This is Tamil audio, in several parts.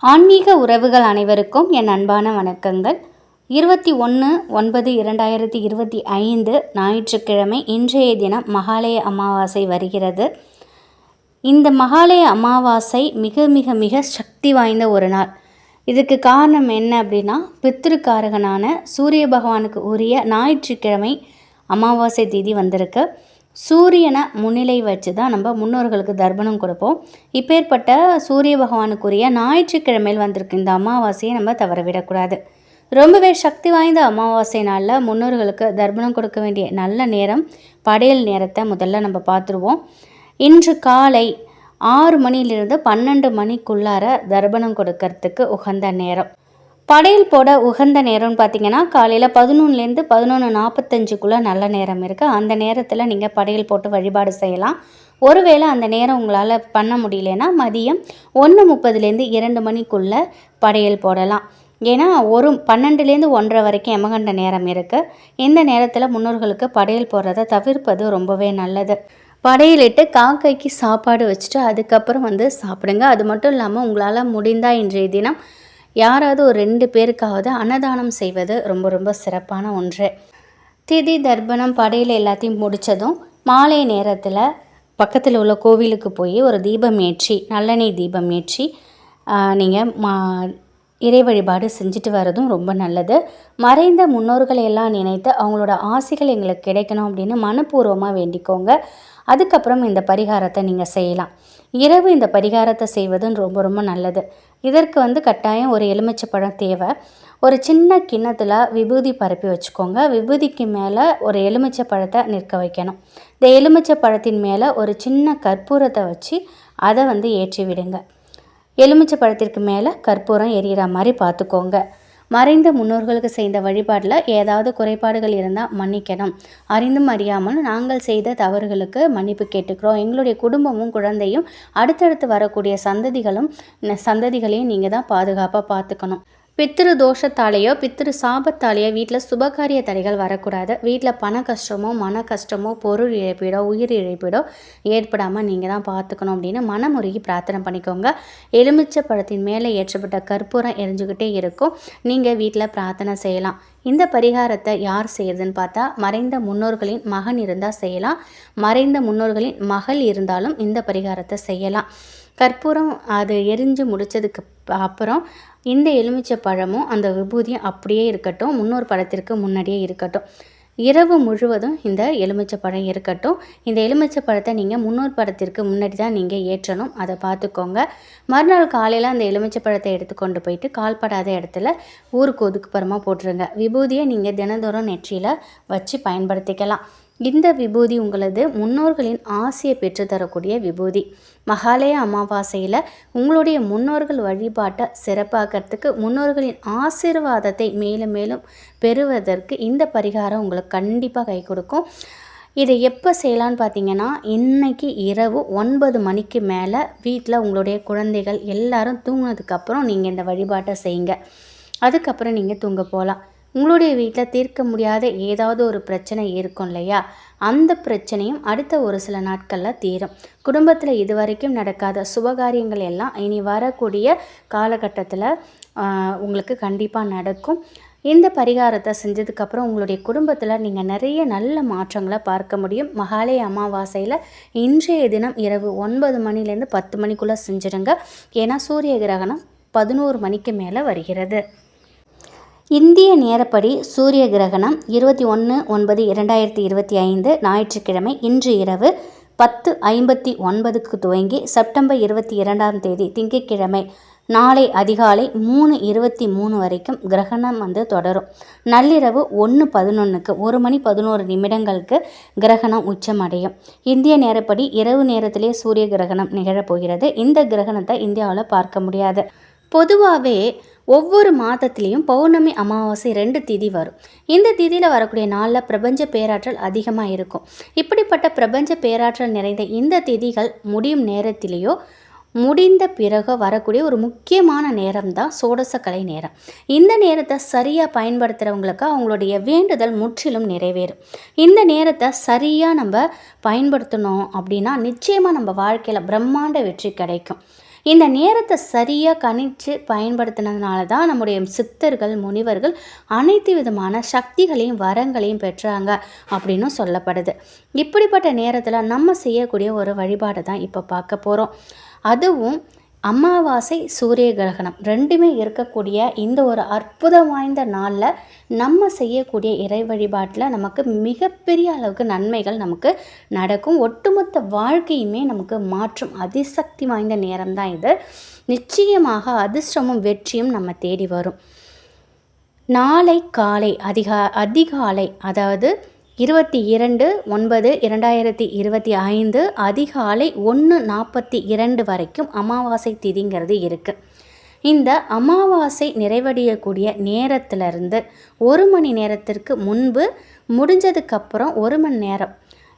ஆன்மீக உறவுகள் அனைவருக்கும் என் அன்பான வணக்கங்கள். இருபத்தி ஒன்று ஒன்பது இரண்டாயிரத்தி இருபத்தி ஐந்து ஞாயிற்றுக்கிழமை இன்றைய தினம் மகாலய அமாவாசை வருகிறது. இந்த மகாலய அமாவாசை மிக மிக மிக சக்தி வாய்ந்த ஒரு நாள். இதுக்கு காரணம் என்ன அப்படின்னா பித்திருக்காரகனான சூரிய பகவானுக்கு உரிய ஞாயிற்றுக்கிழமை அமாவாசை திதி வந்திருக்கு. சூரியனை முன்னிலை வச்சு தான் நம்ம முன்னோர்களுக்கு தர்ப்பணம் கொடுப்போம். இப்பேற்பட்ட சூரிய பகவானுக்குரிய ஞாயிற்றுக்கிழமையில் வந்திருக்கு இந்த அமாவாசையை நம்ம தவறவிடக்கூடாது. ரொம்பவே சக்தி வாய்ந்த அமாவாசை நாளில் முன்னோர்களுக்கு தர்ப்பணம் கொடுக்க வேண்டிய நல்ல நேரம் படையல் நேரத்தை முதல்ல நம்ம பார்த்துருவோம். இன்று காலை ஆறு மணிலிருந்து பன்னெண்டு மணிக்குள்ளார தர்ப்பணம் கொடுக்கறதுக்கு உகந்த நேரம். படையல் போட உகந்த நேரம்னு பார்த்தீங்கன்னா காலையில் பதினொன்றுலேருந்து பதினொன்று நாற்பத்தஞ்சுக்குள்ளே நல்ல நேரம் இருக்குது அந்த நேரத்தில் நீங்கள் படையல் போட்டு வழிபாடு செய்யலாம். ஒருவேளை அந்த நேரம் உங்களால் பண்ண முடியலன்னா மதியம் ஒன்று முப்பதுலேருந்து இரண்டு மணிக்குள்ளே படையல் போடலாம். ஏன்னா ஒரு பன்னெண்டுலேருந்து ஒன்றரை வரைக்கும் எமகண்ட நேரம் இருக்குது இந்த நேரத்தில் முன்னோர்களுக்கு படையல் போடுறத தவிர்ப்பது ரொம்பவே நல்லது. படையலிட்டு காக்கைக்கு சாப்பாடு வச்சுட்டு அதுக்கப்புறம் வந்து சாப்பிடுங்க. அது மட்டும் இல்லாமல் உங்களால் முடிந்தால் இன்றைய தினம் யாராவது ஒரு ரெண்டு பேருக்காவது அன்னதானம் செய்வது ரொம்ப ரொம்ப சிறப்பான ஒன்று. திதி தர்ப்பணம் படையில் எல்லாத்தையும் முடித்ததும் மாலை நேரத்தில் பக்கத்தில் உள்ள கோவிலுக்கு போய் ஒரு தீபம் ஏற்றி நல்லெண்ணெய் தீபம் ஏற்றி நீங்கள் மா இறை வழிபாடு செஞ்சுட்டு வர்றதும் ரொம்ப நல்லது. மறைந்த முன்னோர்களை எல்லாம் நினைத்து அவங்களோட ஆசைகள் எங்களுக்கு கிடைக்கணும் அப்படின்னு மனப்பூர்வமாக வேண்டிக்கோங்க. அதுக்கப்புறம் இந்த பரிகாரத்தை நீங்கள் செய்யலாம். இரவு இந்த பரிகாரத்தை செய்வதும் ரொம்ப ரொம்ப நல்லது. இதற்கு வந்து கட்டாயம் ஒரு எலுமிச்சை பழம் தேவை. ஒரு சின்ன கிண்ணத்தில் விபூதி பரப்பி வச்சுக்கோங்க. விபூதிக்கு மேலே ஒரு எலுமிச்சை பழத்தை நிற்க வைக்கணும். இந்த எலுமிச்சை பழத்தின் மேலே ஒரு சின்ன கற்பூரத்தை வச்சு அதை வந்து ஏற்றி விடுங்க. எலுமிச்சை பழத்திற்கு மேலே கற்பூரம் எரியிற மாதிரி பார்த்துக்கோங்க. மறைந்த முன்னோர்களுக்கு செய்த வழிபாட்டில் ஏதாவது குறைபாடுகள் இருந்தால் மன்னிக்கணும். அறிந்தும் அறியாமல் நாங்கள் செய்த தவறுகளுக்கு மன்னிப்பு கேட்டுக்கிறோம். எங்களுடைய குடும்பமும் குழந்தையும் அடுத்தடுத்து வரக்கூடிய சந்ததிகளும் சந்ததிகளையும் நீங்கள் தான் பாதுகாப்பாக பார்த்துக்கணும். பித்திரு தோஷத்தாலேயோ பித்திரு சாபத்தாலேயோ வீட்டில் சுபகாரிய தடைகள் வரக்கூடாது. வீட்டில் பண கஷ்டமோ மன கஷ்டமோ பொருள் இழப்பீடோ உயிர் இழப்பீடோ ஏற்படாமல் நீங்கள் தான் பார்த்துக்கணும் அப்படின்னு மனமுருகி பிரார்த்தனை பண்ணிக்கோங்க. எலுமிச்சை பழத்தின் மேலே ஏற்றப்பட்ட கற்பூரம் எரிஞ்சுக்கிட்டே இருக்கும். நீங்கள் வீட்டில் பிரார்த்தனை செய்யலாம். இந்த பரிகாரத்தை யார் செய்யறதுன்னு பார்த்தா மறைந்த முன்னோர்களின் மகன் இருந்தால் செய்யலாம். மறைந்த முன்னோர்களின் மகள் இருந்தாலும் இந்த பரிகாரத்தை செய்யலாம். கற்பூரம் அது எரிஞ்சு முடித்ததுக்கு அப்புறம் இந்த எலுமிச்சை பழமும் அந்த விபூதியும் அப்படியே இருக்கட்டும் முன்னோர் பழத்திற்கு முன்னாடியே இருக்கட்டும். இரவு முழுவதும் இந்த எலுமிச்சை பழம் இருக்கட்டும். இந்த எலுமிச்சை பழத்தை நீங்கள் முன்னோர் படத்திற்கு முன்னாடி தான் நீங்கள் ஏற்றணும். அதை பார்த்துக்கோங்க. மறுநாள் காலையில் அந்த எலுமிச்சை பழத்தை எடுத்து கொண்டு போயிட்டு கால்படாத இடத்துல ஊருக்கு ஒதுக்குப்புறமா போட்டுருங்க. விபூதியை நீங்கள் தினந்தோறும் நெற்றியில் வச்சு பயன்படுத்திக்கலாம். இந்த விபூதி உங்களது முன்னோர்களின் ஆசையை பெற்றுத்தரக்கூடிய விபூதி. மகாலய அமாவாசையில் உங்களுடைய முன்னோர்கள் வழிபாட்டை சிறப்பாக்கிறதுக்கு முன்னோர்களின் ஆசீர்வாதத்தை மேலும் மேலும் பெறுவதற்கு இந்த பரிகாரம் உங்களுக்கு கண்டிப்பாக கை கொடுக்கும். இதை எப்போ செய்யலான்னு பார்த்தீங்கன்னா இன்றைக்கி இரவு ஒன்பது மணிக்கு மேலே வீட்டில் உங்களுடைய குழந்தைகள் எல்லாரும் தூங்கினதுக்கப்புறம் நீங்கள் இந்த வழிபாட்டை செய்யுங்க. அதுக்கப்புறம் நீங்கள் தூங்க போகலாம் உங்களுடைய வீட்டில் தீர்க்க முடியாத ஏதாவது ஒரு பிரச்சனை இருக்கும் இல்லையா? அந்த பிரச்சனையும் அடுத்த ஒரு சில நாட்களில் தீரும். குடும்பத்தில் இது வரைக்கும் நடக்காத சுபகாரியங்கள் எல்லாம் இனி வரக்கூடிய காலகட்டத்தில் உங்களுக்கு கண்டிப்பாக நடக்கும். இந்த பரிகாரத்தை செஞ்சதுக்கப்புறம் உங்களுடைய குடும்பத்தில் நீங்கள் நிறைய நல்ல மாற்றங்களை பார்க்க முடியும். மகாலய அமாவாசையில் இன்றைய தினம் இரவு ஒன்பது மணிலேருந்து பத்து மணிக்குள்ளே செஞ்சிடுங்க. ஏன்னா சூரிய கிரகணம் பதினோரு மணிக்கு மேலே வருகிறது. இந்திய நேரப்படி சூரிய கிரகணம் இருபத்தி ஒன்று ஒன்பது இரண்டாயிரத்தி இருபத்தி ஐந்து ஞாயிற்றுக்கிழமை இன்று இரவு பத்து ஐம்பத்தி ஒன்பதுக்கு துவங்கி செப்டம்பர் இருபத்தி இரண்டாம் தேதி திங்கட்கிழமை. நாளை அதிகாலை மூணு இருபத்தி மூணு வரைக்கும் கிரகணம் வந்து தொடரும். நள்ளிரவு ஒன்று பதினொன்றுக்கு ஒரு மணி பதினோரு நிமிடங்களுக்கு கிரகணம் உச்சமடையும். இந்திய நேரப்படி இரவு நேரத்திலே சூரிய கிரகணம் நிகழப்போகிறது இந்த கிரகணத்தை இந்தியாவில் பார்க்க முடியாது. பொதுவாகவே ஒவ்வொரு மாதத்துலேயும் பௌர்ணமி அமாவாசை ரெண்டு திதி வரும். இந்த திதியில் வரக்கூடிய நாளில் பிரபஞ்ச பேராற்றல் அதிகமாக இருக்கும். இப்படிப்பட்ட பிரபஞ்ச பேராற்றல் நிறைந்த இந்த திதிகள் முடியும் நேரத்திலேயோ முடிந்த பிறகு வரக்கூடிய ஒரு முக்கியமான நேரம் தான் சோடசக்கலை நேரம். இந்த நேரத்தை சரியாக பயன்படுத்துகிறவங்களுக்கு அவங்களுடைய வேண்டுதல் முற்றிலும் நிறைவேறும். இந்த நேரத்தை சரியாக நம்ம பயன்படுத்தணும் அப்படின்னா நிச்சயமாக நம்ம வாழ்க்கையில் பிரம்மாண்ட வெற்றி கிடைக்கும். இந்த நேரத்தை சரியாக கணிச்சு பயன்படுத்தினதுனால தான் நம்முடைய சித்தர்கள் முனிவர்கள் அனைத்து விதமான சக்திகளையும் வரங்களையும் பெற்றாங்க அப்படின்னு சொல்லப்படுது. இப்படிப்பட்ட நேரத்தில் நம்ம செய்யக்கூடிய ஒரு வழிபாடை தான் இப்போ பார்க்க போகிறோம் அதுவும் அமாவாசை சூரிய கிரகணம் ரெண்டுமே இருக்கக்கூடிய இந்த ஒரு அற்புதம் வாய்ந்த நாளில் நம்ம செய்யக்கூடிய இறை வழிபாட்டில் நமக்கு மிகப்பெரிய அளவுக்கு நன்மைகள் நமக்கு நடக்கும். ஒட்டுமொத்த வாழ்க்கையுமே நமக்கு மாற்றும் அதிசக்தி வாய்ந்த நேரம் தான் இது. நிச்சயமாக அதிர்ஷ்டமும் வெற்றியும் நம்ம தேடி வரும். நாளை காலை அதிகா அதிகாலை அதாவது இருபத்தி இரண்டு ஒன்பது இரண்டாயிரத்தி இருபத்தி ஐந்து அதிகாலை ஒன்று நாற்பத்தி இரண்டு வரைக்கும் அமாவாசை திதிங்கிறது இருக்குது இந்த அமாவாசை நிறைவடையக்கூடிய நேரத்திலிருந்து ஒரு மணி நேரத்திற்கு முன்பு முடிஞ்சதுக்கப்புறம் ஒரு மணி நேரம்.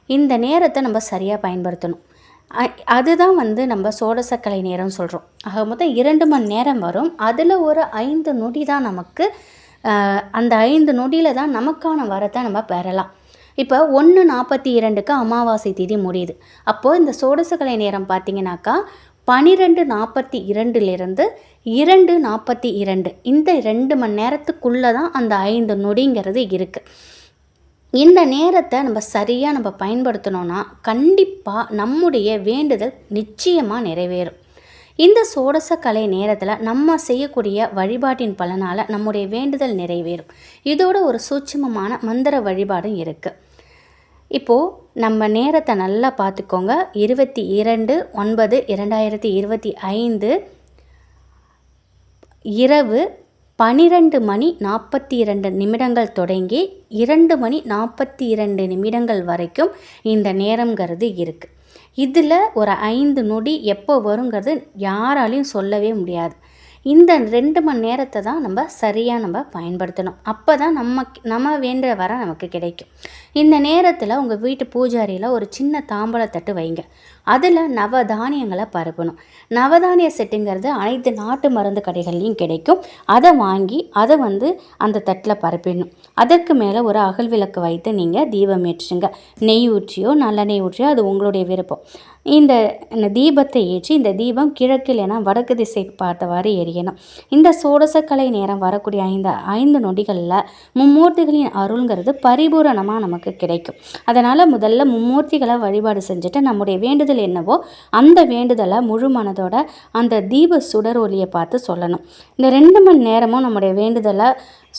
இந்த நேரத்தை நம்ம சரியாக பயன்படுத்தணும். அதுதான் வந்து நம்ம சோடசக்கலை நேரம் சொல்கிறோம் ஆக மொத்தம் இரண்டு மணி நேரம் வரும். அதில் ஒரு ஐந்து நொடி தான் நமக்கு அந்த ஐந்து நொடியில் தான் நமக்கான வரத்தை நம்ம பெறலாம். இப்போ ஒன்று நாற்பத்தி இரண்டுக்கு அமாவாசை திதி முடியுது. அப்போது இந்த சோடசக்கலை நேரம் பார்த்தீங்கன்னாக்கா பனிரெண்டு நாற்பத்தி இரண்டுலேருந்து இரண்டு நாற்பத்தி இரண்டு இந்த ரெண்டு மணி நேரத்துக்குள்ளே தான் அந்த ஐந்து நொடிங்கிறது இருக்குது இந்த நேரத்தை நம்ம சரியாக நம்ம பயன்படுத்தினோன்னா கண்டிப்பாக நம்முடைய வேண்டுதல் நிச்சயமாக நிறைவேறும். இந்த சோடச கலை நேரத்தில் நம்ம செய்யக்கூடிய வழிபாட்டின் பலனால் நம்முடைய வேண்டுதல் நிறைவேறும். இதோட ஒரு சூட்சமமான மந்திர வழிபாடும் இருக்குது இப்போது நம்ம நேரத்தை நல்லா பார்த்துக்கோங்க. இருபத்தி இரண்டு ஒன்பது இரண்டாயிரத்தி இருபத்தி ஐந்து இரவு பனிரெண்டு மணி நாற்பத்தி இரண்டு நிமிடங்கள் தொடங்கி இரண்டு மணி நாற்பத்தி இரண்டு நிமிடங்கள் வரைக்கும் இந்த நேரங்கிறது இருக்குது இதில் ஒரு ஐந்து நொடி எப்போ வருங்கிறது யாராலையும் சொல்லவே முடியாது. இந்த ரெண்டு மணி நேரத்தை தான் நம்ம சரியாக நம்ம பயன்படுத்தணும். அப்போ தான் நம்ம நம்ம வேண்டுற வர நமக்கு கிடைக்கும். இந்த நேரத்தில் உங்கள் வீட்டு பூஜாரியில் ஒரு சின்ன தாம்பழத்தட்டு வைங்க. அதில் நவதானியங்களை பரப்பணும். நவதானிய செட்டுங்கிறது அனைத்து நாட்டு மருந்து கடைகள்லையும் கிடைக்கும். அதை வாங்கி அதை வந்து அந்த தட்டில் பரப்பிடணும். அதற்கு மேலே ஒரு அகல் விளக்கு வைத்து நீங்கள் தீபம் ஏற்றுங்க. நெய் ஊற்றியோ நல்லெண்ணெய் ஊற்றியோ அது உங்களுடைய விருப்பம். இந்த தீபத்தை ஏற்றி இந்த தீபம் கிழக்கில் என வடக்கு திசை பார்த்தவாறு எரியணும். இந்த சோடசக்கலை நேரம் வரக்கூடிய ஐந்து ஐந்து நொடிகளில் மும்மூர்த்திகளின் அருள்ங்கிறது பரிபூரணமாக நமக்கு கிடைக்கும். அதனால் முதல்ல மும்மூர்த்திகளை வழிபாடு செஞ்சுட்டு நம்முடைய வேண்டுதல் என்னவோ அந்த வேண்டுதலை முழு மனதோட அந்த தீப சுடர் ஒளியை பார்த்து சொல்லணும். இந்த ரெண்டு மணி நேரமும் நம்முடைய வேண்டுதலை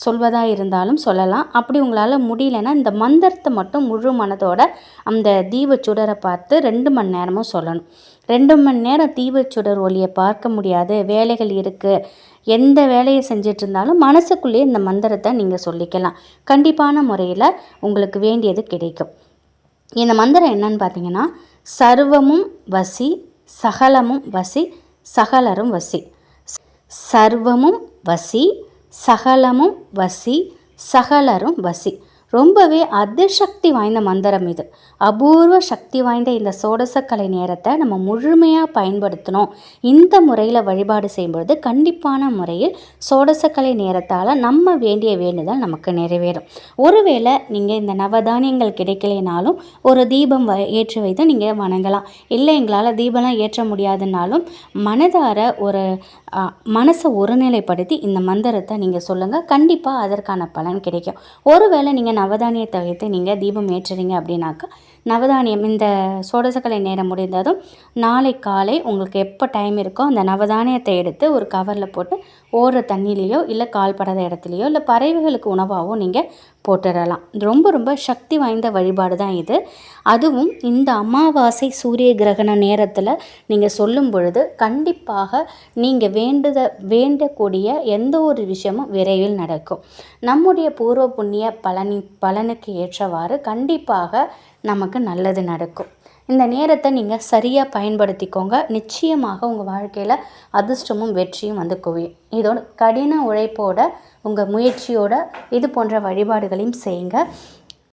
சொல்வதாக இருந்தாலும் சொல்லலாம். அப்படி உங்களால் முடியலன்னா இந்த மந்திரத்தை மட்டும் முழு மனதோட அந்த தீப சுடரை பார்த்து ரெண்டு மணி நேரமும் சொல்லணும். ரெண்டு மணி நேரம் தீப சுடர் ஒளியை பார்க்க முடியாது. வேலைகள் இருக்குது எந்த வேலையை செஞ்சிட்டு இருந்தாலும் மனசுக்குள்ளேயே இந்த மந்திரத்தை நீங்கள் சொல்லிக்கலாம். கண்டிப்பான முறையில் உங்களுக்கு வேண்டியது கிடைக்கும். இந்த மந்திரம் என்னன்னு பார்த்தீங்கன்னா சர்வமும் வசி சகலமும் வசி சகலரும் வசி. சர்வமும் வசி சகலமும் வசி சகலரும் வசி. ரொம்பவே அதிசக்தி வாய்ந்த மந்திரம் இது. அபூர்வ சக்தி வாய்ந்த இந்த சோடசக்கலை நேரத்தை நம்ம முழுமையாக பயன்படுத்தணும். இந்த முறையில் வழிபாடு செய்யும்பொழுது கண்டிப்பான முறையில் சோடசக்கலை நேரத்தால் நம்ம வேண்டிய வேண்டுதல் நமக்கு நிறைவேறும். ஒருவேளை நீங்கள் இந்த நவதானியங்கள் கிடைக்கலைனாலும் ஒரு தீபம் ஏற்றி வைத்து நீங்கள் வணங்கலாம். இல்லை எங்களால் தீபம்லாம் ஏற்ற முடியாதுனாலும் மனதார ஒரு மனசை ஒருநிலைப்படுத்தி இந்த மந்திரத்தை நீங்கள் சொல்லுங்கள் கண்டிப்பாக அதற்கான பலன் கிடைக்கும். ஒருவேளை நீங்கள் நவதானியத்தை வைத்து நீங்கள் தீபம் ஏற்றுறீங்க அப்படின்னாக்கா நவதானியம் இந்த சோடசக்கலை நேரம் முடிந்ததும் நாளை காலை உங்களுக்கு எப்போ டைம் இருக்கோ அந்த நவதானியத்தை எடுத்து ஒரு கவரில் போட்டு ஓடுற தண்ணியிலையோ இல்லை கால்படாத இடத்துலையோ இல்லை பறவைகளுக்கு உணவாகவும் நீங்கள் போட்டுடலாம். ரொம்ப ரொம்ப சக்தி வாய்ந்த வழிபாடு தான் இது. அதுவும் இந்த அமாவாசை சூரிய கிரகண நேரத்தில் நீங்கள் சொல்லும் பொழுது கண்டிப்பாக நீங்கள் வேண்டுத வேண்டக்கூடிய எந்த ஒரு விஷயமும் விரைவில் நடக்கும். நம்முடைய பூர்வ புண்ணிய பலனி பலனுக்கு ஏற்றவாறு கண்டிப்பாக நமக்கு நல்லது நடக்கும். இந்த நேரத்தை நீங்கள் சரியாக பயன்படுத்திக்கோங்க. நிச்சயமாக உங்கள் வாழ்க்கையில் அதிர்ஷ்டமும் வெற்றியும் வந்து குவியும் இதோட கடின உழைப்போட உங்கள் முயற்சியோட இது போன்ற வழிபாடுகளையும் செய்யுங்க.